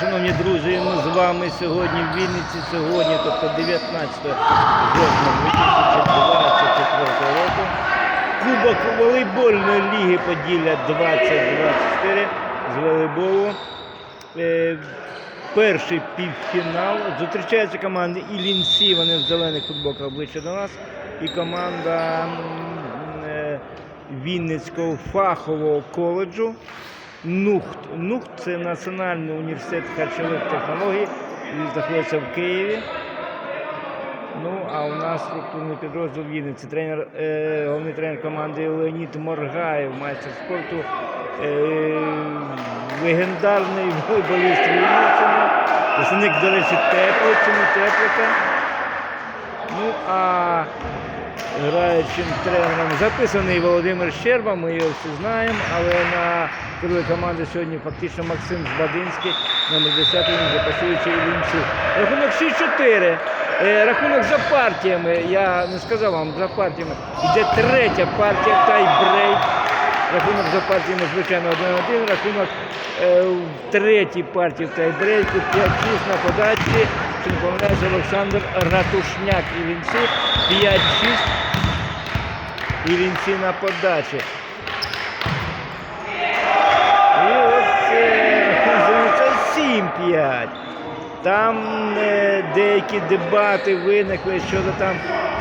шановні друзі, ми з вами сьогодні в Вінниці, сьогодні, тобто 19 жовтня 2024 року. Кубок волейбольної ліги Поділля 2024 з волейболу. Е, перший півфінал. Зустрічаються команди Ілінці, вони в зелених футболках ближче до нас. І команда е, Вінницького фахового коледжу. НУХТ. НУХТ це Національний університет харчових технологій. Він знаходиться в Києві. Ну, а у нас структурний підрозділ Вінниці. Тренер, е, головний тренер команди Леонід Моргаєв, майстер спорту, е, легендарний волейболіст Вінниччини. Представник, до речі, Тепличини, Теплика. Ну, а граючим тренером записаний Володимир Щерба, ми його всі знаємо, але на крилі команди сьогодні фактично Максим Жбадинський, номер 10 він запасуючий Іллінцю. Рахунок 6-4. Е, Рахунок за партіями, я не сказав вам за партіями. Йде третя партія, тайбрейк. Рахунок за партіями, звичайно, 1-1. Рахунок е, в третій партії в тайбрейку 5-6 на подачі. Чи не помиляюся, Олександр Ратушняк і Вінці 5-6. І Вінці на подачі. І от це, це 7-5. Там е, деякі дебати виникли щодо там,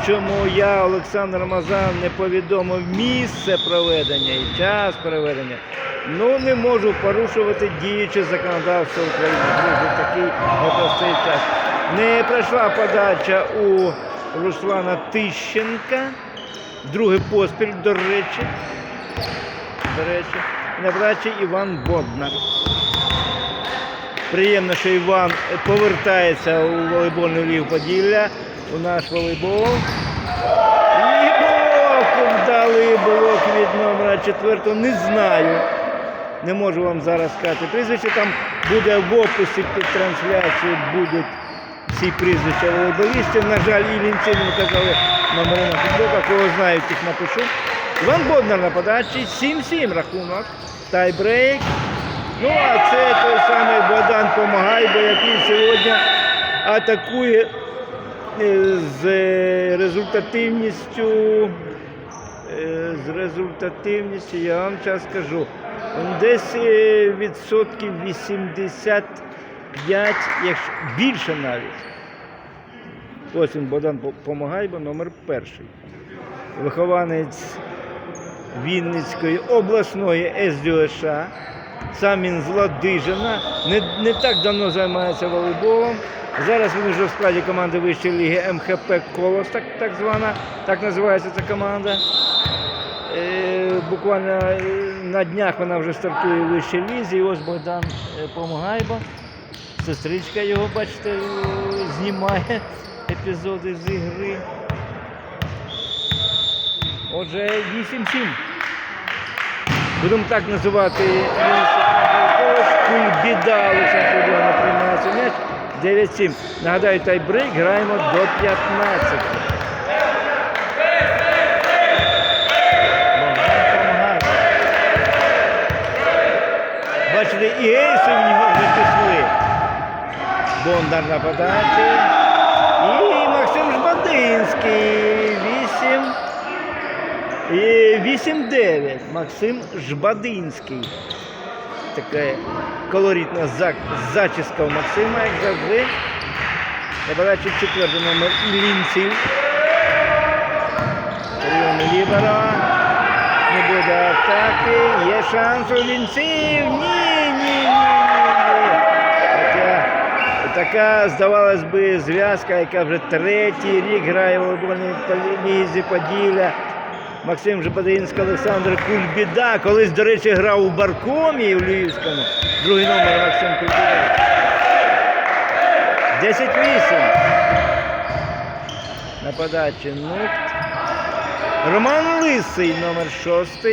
чому я, Олександр Мазан, не повідомив місце проведення і час проведення. Ну, не можу порушувати діюче законодавство України. Друзі, такий непростий час. Не пройшла подача у Руслана Тищенка. Другий поспіль, до речі. До речі. На Іван Боднар. Приємно, що Іван повертається у волейбольну лігу Поділля, у наш волейбол. І блок вдалий блок від номера 4 не знаю. Не можу вам зараз сказати. Прізвище там буде в описі під трансляцією, будуть всі прізвища волейболістів. На жаль, Ілінці не казали номери на футболках, кого знають, їх напишу. Іван Боднар на подачі, 7-7 рахунок, тайбрейк. Ну, а це той самий Богдан Помагайбо, який сьогодні атакує е, з результативністю. е, З результативністю, я вам зараз скажу. Десь е, відсотків 85, якщо більше навіть. Ось він Богдан По- Помагайбо, номер перший. Вихованець Вінницької обласної СДОШ. Сам він з Ладижина, не, не так давно займається волейболом. Зараз він вже в складі команди вищої ліги МХП Колос, так, так звана, так називається ця команда. Е, буквально е, на днях вона вже стартує в вищій лізі. І ось Богдан е, Помагайбо. Сестричка його, бачите, е, знімає епізоди з ігри. Отже, 8-7. Будемо так називати біда Олександр Федорівна приймається м'яч. 9-7. Нагадаю, тайбрейк граємо до 15. Бачите, і ейси в нього вже пішли. Бондар на подачі. Жбадинський. 8. І 8-9. Максим Жбадинський. Така колоритна зачіска у Максима, як завжди. На подачі четвертий номер Ілінців. Прийом Лібера. Не буде атаки. Є шанс у Лінців. Ні, ні, ні. Така, здавалось би, зв'язка, яка вже третій рік грає в волейбольній лізі Поділля. Максим Жепадинський, Олександр Кульбіда. Колись, до речі, грав у Баркомі у Львівському. Другий номер Максим Кульбіда. 10-8. На подачі Нукт. Роман Лисий, номер 6.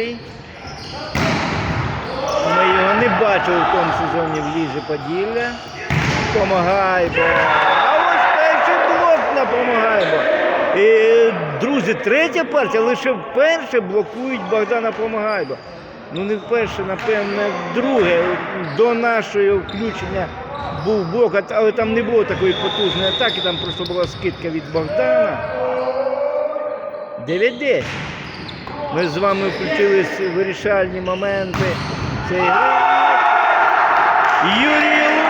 Ми його не бачили в тому сезоні в Лізі Поділля. Помагайбо. А ось перший блок на Помагайбо. І, друзі, третя партія лише вперше блокують Богдана Помагайбо. Ну не вперше, напевне, вдруге. До нашого включення був блок, але там не було такої потужної атаки, там просто була скидка від Богдана. 9-10. Ми з вами включились вирішальні моменти цієї гри. Юрій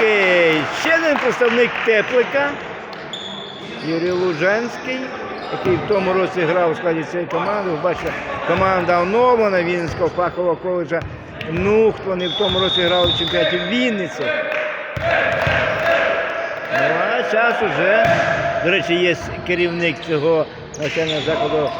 Лужанський, ще один представник Теплика. Юрій Лужанський, який в тому році грав у складі цієї команди. Бачите, команда оновлена Вінницького фахового коледжа Нухт. Вони в тому році грали в чемпіонаті Вінниці. Ну, а зараз уже, до речі, є керівник цього навчального закладу,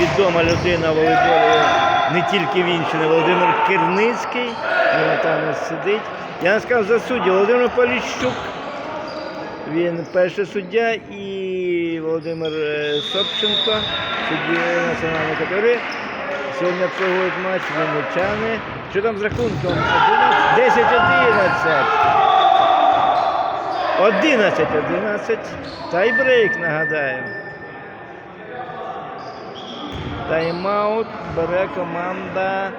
відома людина в волейболі не тільки Вінщини, Володимир Кирницький. Він там сидить. Я не сказав за судді Володимир Поліщук. Він перший суддя і Володимир е, Собченко, судді національної категорії. Сьогодні обслуговують матч вінничани. Що там з рахунком? 10-11. 11-11. Тайбрейк, нагадаю. Тайм-аут бере команда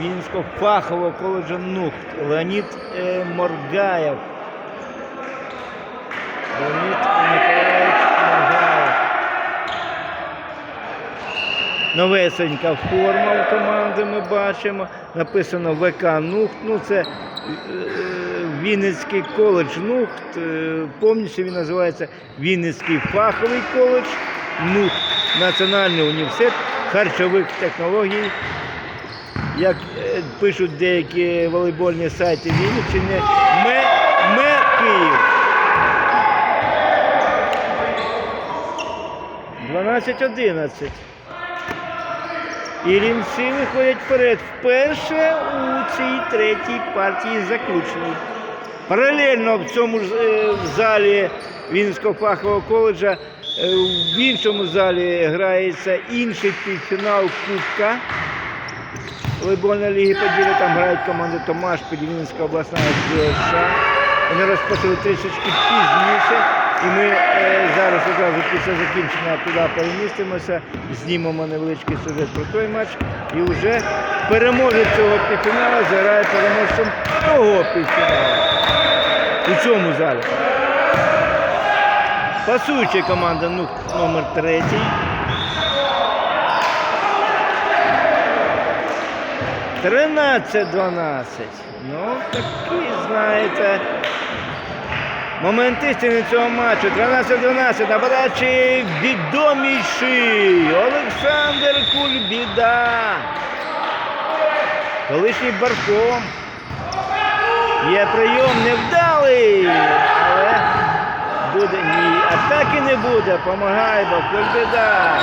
Вінського фахового коледжу Нухт. Леонід е, Моргаєв. Леонід Миколаївич Моргаєв. Новесенька форма у команди ми бачимо. Написано ВК Нухт. Ну, це е, Вінницький коледж Нухт. Е, Повністю він називається Вінницький фаховий коледж Нухт. Національний університет харчових технологій. Як е, пишуть деякі волейбольні сайти Вінниччини, ме, ме Київ. 12-11. І лінці виходять вперед вперше у цій третій партії заключній. Паралельно в цьому ж е, залі Вінницького фахового коледжа, е, в іншому залі грається інший півфінал Кубка волейбольної ліги Поділля. Там грають команди Томаш, Поділінська обласна ДСШ. Вони розпочали трішечки пізніше. І ми е, зараз одразу після закінчення туди перемістимося, знімемо невеличкий сюжет про той матч. І вже переможець цього півфіналу заграє переможцем того півфіналу. У цьому залі. Пасуюча команда ну, номер третій. Тринадцять-дванадцять. Ну, такі, знаєте. Момент істини цього матчу. 13-12. На подачі відоміший Олександр Кульбіда. Колишній барком. Є прийом невдалий. Але буде ні. Атаки не буде. Помагай, бо Кульбіда.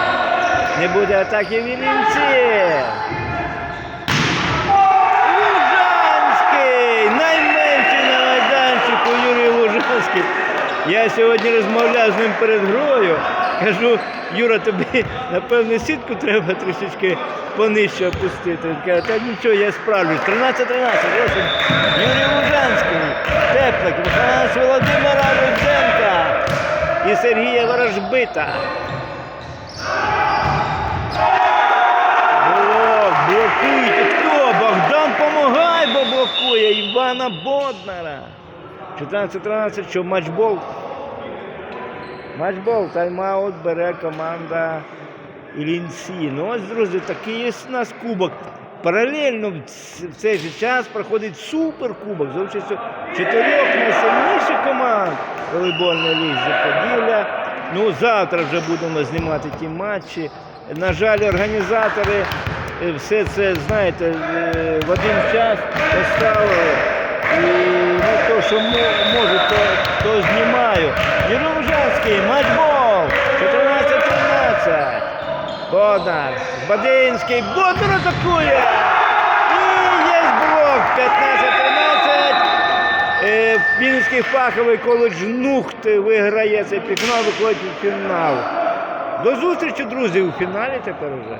Не буде атаки Вінниці. Лужанський! Найменший на майданчику Юрій Лужанський. Я сьогодні розмовляв з ним перед грою. Кажу, Юра, тобі напевно сітку треба трішечки понижче опустити. Він каже, та нічого, я справлюсь. 13-13. Ось. Юрій Лужанський, Теплик, виконавець Володимира Рудзенка і Сергія Ворожбита. Блок, блокуйте. Хто? Богдан помагай, бо блокує Івана Боднара. 14-13, що матчбол. Матчбол, тайм-аут бере команда Ілінці. Ну ось, друзі, такий є у нас кубок. Паралельно в цей же час проходить суперкубок за участю чотирьох найсильніших команд волейбольної ліги Поділля. Ну, завтра вже будемо знімати ті матчі. На жаль, організатори е, все це, знаєте, е, в один час поставили. І ну, то, що мо- можу, то, то знімаю. Юрій Лужанський, матчбол, 14-13. Бондар, Бадинський, Бондар атакує! І є блок, 15-13. Е, Вінницький фаховий коледж Нухт виграє цей півфінал, виходить у фінал. До зустрічі, друзі, у фіналі тепер уже.